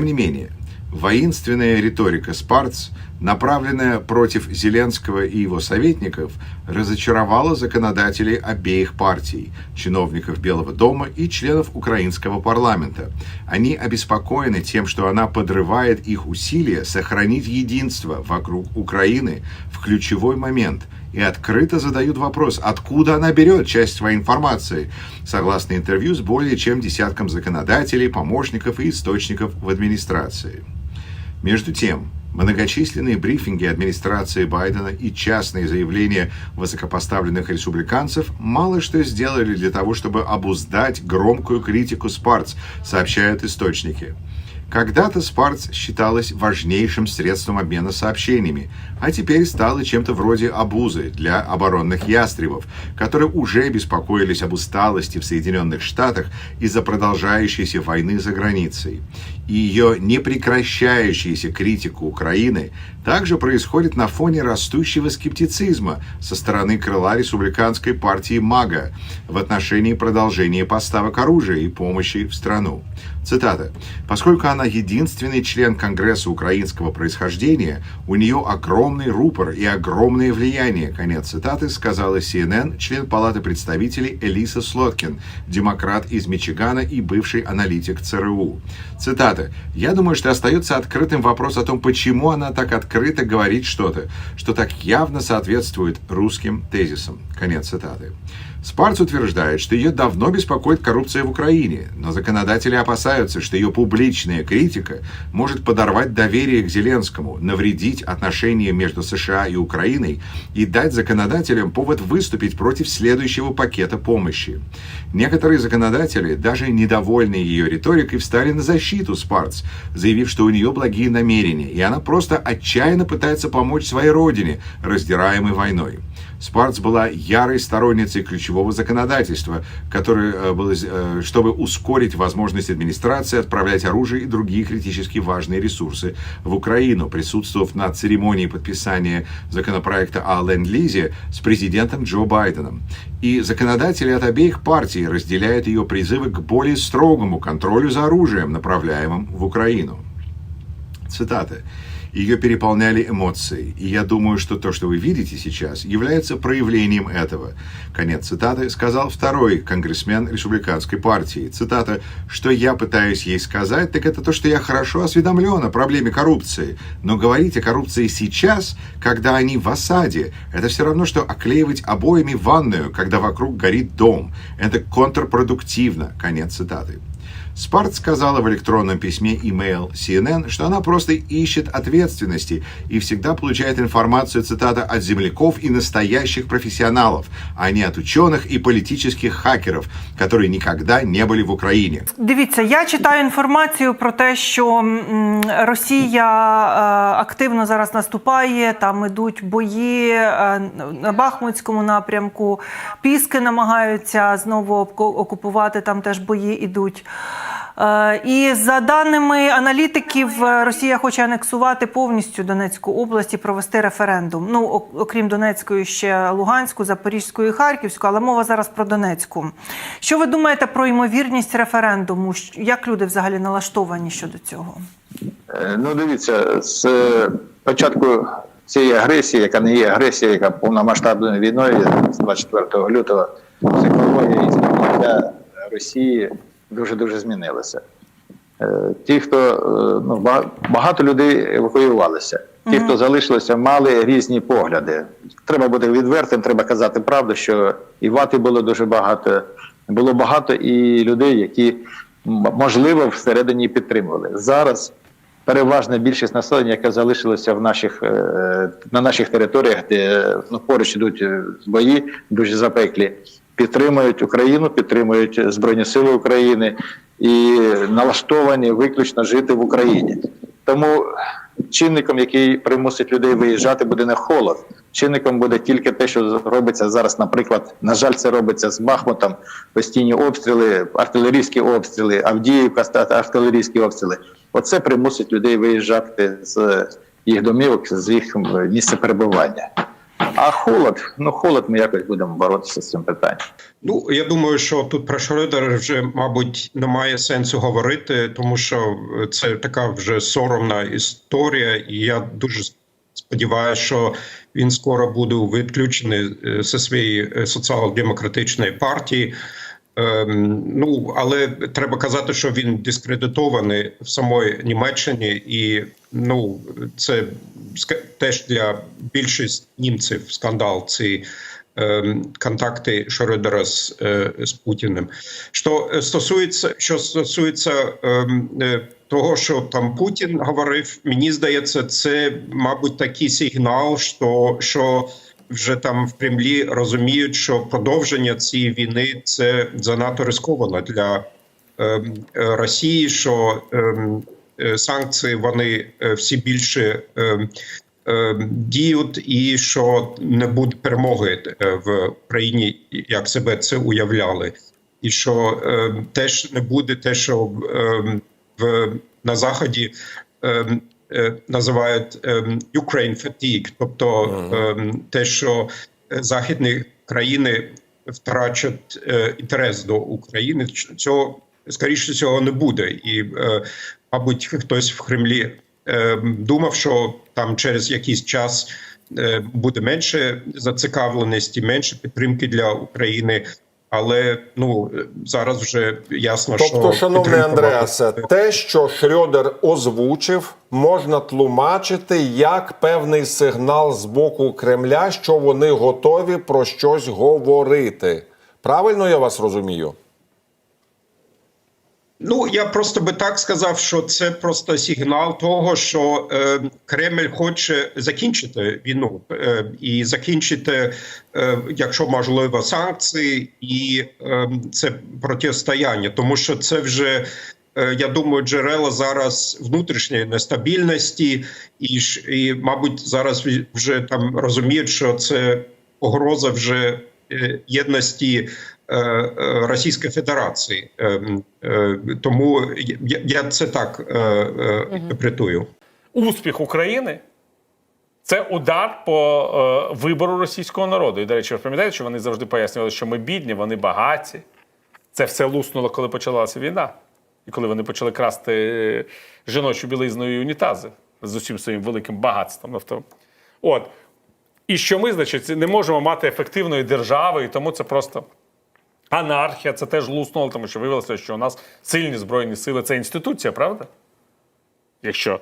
Тем не менее, воинственная риторика Спарц, направленная против Зеленского и его советников, разочаровала законодателей обеих партий, чиновников Белого дома и членов украинского парламента. Они обеспокоены тем, что она подрывает их усилия сохранить единство вокруг Украины в ключевой момент – и открыто задают вопрос, откуда она берет часть своей информации, согласно интервью с более чем десятком законодателей, помощников и источников в администрации. Между тем, многочисленные брифинги администрации Байдена и частные заявления высокопоставленных республиканцев мало что сделали для того, чтобы обуздать громкую критику Спарц, сообщают источники. Когда-то Спарц считалась важнейшим средством обмена сообщениями, а теперь стала чем-то вроде обузы для оборонных ястребов, которые уже беспокоились об усталости в Соединенных Штатах из-за продолжающейся войны за границей. И ее непрекращающаяся критика Украины также происходит на фоне растущего скептицизма со стороны крыла республиканской партии МАГА в отношении продолжения поставок оружия и помощи в страну. Цитата. «Поскольку она единственный член Конгресса украинского происхождения, у нее огромный рупор и огромное влияние», конец цитаты, сказала CNN член Палаты представителей Элиса Слоткин, демократ из Мичигана и бывший аналитик ЦРУ. Цитата. «Я думаю, что остается открытым вопрос о том, почему она так открыто говорит что-то, что так явно соответствует русским тезисам». Конец цитаты. Спарц утверждает, что ее давно беспокоит коррупция в Украине, но законодатели опасаются, что ее публичная критика может подорвать доверие к Зеленскому, навредить отношениям между США и Украиной и дать законодателям повод выступить против следующего пакета помощи. Некоторые законодатели, даже недовольные ее риторикой, встали на защиту Спарц, заявив, что у нее благие намерения, и она просто отчаянно пытается помочь своей родине, раздираемой войной. Спарц была ярой сторонницей ключевого законодательства, которое э, было, э, чтобы ускорить возможность администрации отправлять оружие и другие критически важные ресурсы в Украину, присутствовав на церемонии подписания законопроекта о Ленд-Лизе с президентом Джо Байденом. И законодатели от обеих партий разделяют ее призывы к более строгому контролю за оружием, направляемым в Украину. Цитата. Ее переполняли эмоции. И я думаю, что то, что вы видите сейчас, является проявлением этого. Конец цитаты сказал второй конгрессмен республиканской партии. Цитата «Что я пытаюсь ей сказать, так это то, что я хорошо осведомлен о проблеме коррупции. Но говорить о коррупции сейчас, когда они в осаде, это все равно, что оклеивать обоями ванную, когда вокруг горит дом. Это контрпродуктивно». Конец цитаты. Спарт сказала в электронном письме email CNN, что она просто ищет ответственности и всегда получает информацию, цитата, от земляков и настоящих профессионалов, а не от ученых и политических хакеров, которые никогда не были в Україні. Дивіться, я читаю інформацію про те, що м, Росія е, активно зараз наступає, там ідуть бої е, на Бахмутському напрямку. Піски намагаються знову обко- окупувати, там теж бої ідуть. Е, І за даними аналітиків, е, Росія хоче анексувати повністю Донецьку область і провести референдум. Ну, окрім Донецької, ще Луганську, Запорізьку і Харківську, але мова зараз про Донецьку. Що ви думаєте про ймовірність референдуму? Як люди взагалі налаштовані щодо цього? Е, Ну, дивіться, з початку цієї агресії, яка не є агресія, яка повномасштабною війною з 24 лютого, психологія і сприйняття Росії дуже дуже змінилася. Е, Ті, хто е, ну, ба- багато людей евакуювалися. Ті, хто залишилися, мали різні погляди. Треба бути відвертим, треба казати правду, що і вати було дуже багато. Було багато і людей, які можливо всередині підтримували. Зараз переважна більшість населення, яке залишилося в наших, е, на наших територіях, де ну, поруч ідуть бої, дуже запеклі, підтримують Україну, підтримують Збройні Сили України і налаштовані виключно жити в Україні. Тому чинником, який примусить людей виїжджати, буде не холод. Чинником буде тільки те, що робиться зараз. Наприклад, на жаль, це робиться з Бахмутом. Постійні обстріли, артилерійські обстріли, Авдіївка, артилерійські обстріли. Оце примусить людей виїжджати з їх домівок, з їх місця перебування. А холод, ну холод, ми якось будемо боротися з цим питанням. Ну, я думаю, що тут про Шредера вже, мабуть, немає сенсу говорити, тому що це така вже соромна історія, і я дуже сподіваюся, що він скоро буде відключений е, зі своєї е, соціал-демократичної партії. Ем, ну, але треба казати, що він дискредитований в самої Німеччині, і ну це теж для більшості німців скандал. Ці ем, контакти Шредера з, е, з Путіним. Що е, стосується, що стосується ем, е, того, що там Путін говорив, мені здається, це мабуть такий сигнал, що, що вже там в Кремлі розуміють, що продовження цієї війни це занадто рисковано для е, Росії, що ем, е, санкції вони е, всі більше ем, ем, діють, і що не буде перемоги е, в Україні, як себе це уявляли, і що ем, теж не буде те, що ем, в на заході. е, Називають ем, Ukraine fatigue, тобто ем, те, що е, західні країни втрачать е, інтерес до України. Цього скоріше цього не буде, і е, мабуть, хтось в Кремлі е, думав, що там через якийсь час е, буде менше зацікавленості, менше підтримки для України. Але ну зараз вже ясно, що Тобто, шановний Андреасе, те, що Шрьодер озвучив, можна тлумачити як певний сигнал з боку Кремля, що вони готові про щось говорити. Правильно я вас розумію? Ну я просто би так сказав, що це просто сигнал того, що е, Кремль хоче закінчити війну е, і закінчити, е, якщо можливо, санкції і е, це протистояння, тому що це вже. е, Я думаю, джерела зараз внутрішньої нестабільності, і і, мабуть, зараз вже там розуміють, що це погроза вже е, єдності Російської Федерації. Е, е, Тому я, це так е, е, інтерпретую. успіх України це удар по е, вибору російського народу. І, до речі, ви пам'ятаєте, що вони завжди пояснювали, що ми бідні, вони багаті. Це все луснуло, коли почалася війна. І коли вони почали красти е, жіночу білизну і унітази з усім своїм великим багатством. Тобто, От. І що ми, значить, не можемо мати ефективної держави, і тому це просто анархія, це теж луснуло, тому що виявилося, що у нас сильні збройні сили це інституція, правда? Якщо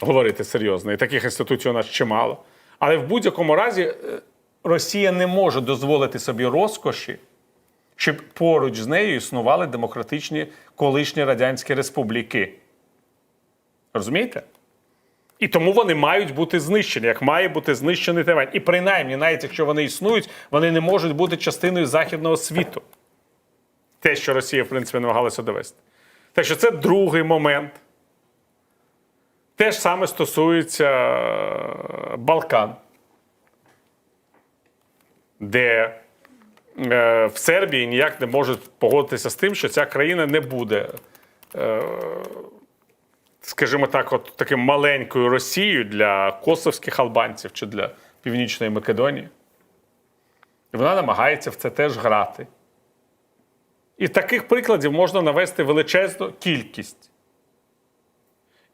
говорити серйозно, і таких інституцій у нас чимало. Але в будь-якому разі е, Росія не може дозволити собі розкоші, щоб поруч з нею існували демократичні колишні радянські республіки. Розумієте? І тому вони мають бути знищені, як має бути знищений Тайвань. І принаймні, навіть якщо вони існують, вони не можуть бути частиною західного світу. Те, що Росія, в принципі, намагалася довести. Так що це другий момент. Те ж саме стосується е, Балкан, де е, в Сербії ніяк не можуть погодитися з тим, що ця країна не буде, е, скажімо так, от таким маленькою Росією для косовських албанців чи для Північної Македонії. І вона намагається в це теж грати. І таких прикладів можна навести величезну кількість.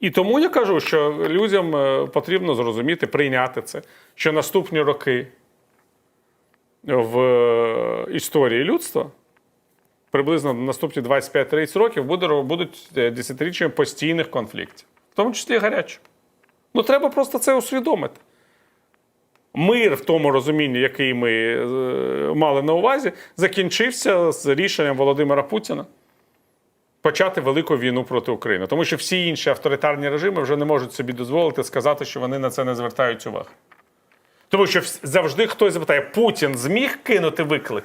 І тому я кажу, що людям е, потрібно зрозуміти, прийняти це, що наступні роки в е, історії людства, приблизно наступні 25-30 років, буде- будуть е, десятиріччями постійних конфліктів, в тому числі гарячих. Ну, треба просто це усвідомити. Мир в тому розумінні, який ми е, мали на увазі, закінчився з рішенням Володимира Путіна почати велику війну проти України. Тому що всі інші авторитарні режими вже не можуть собі дозволити сказати, що вони на це не звертають уваги. Тому що завжди хтось запитає: Путін зміг кинути виклик?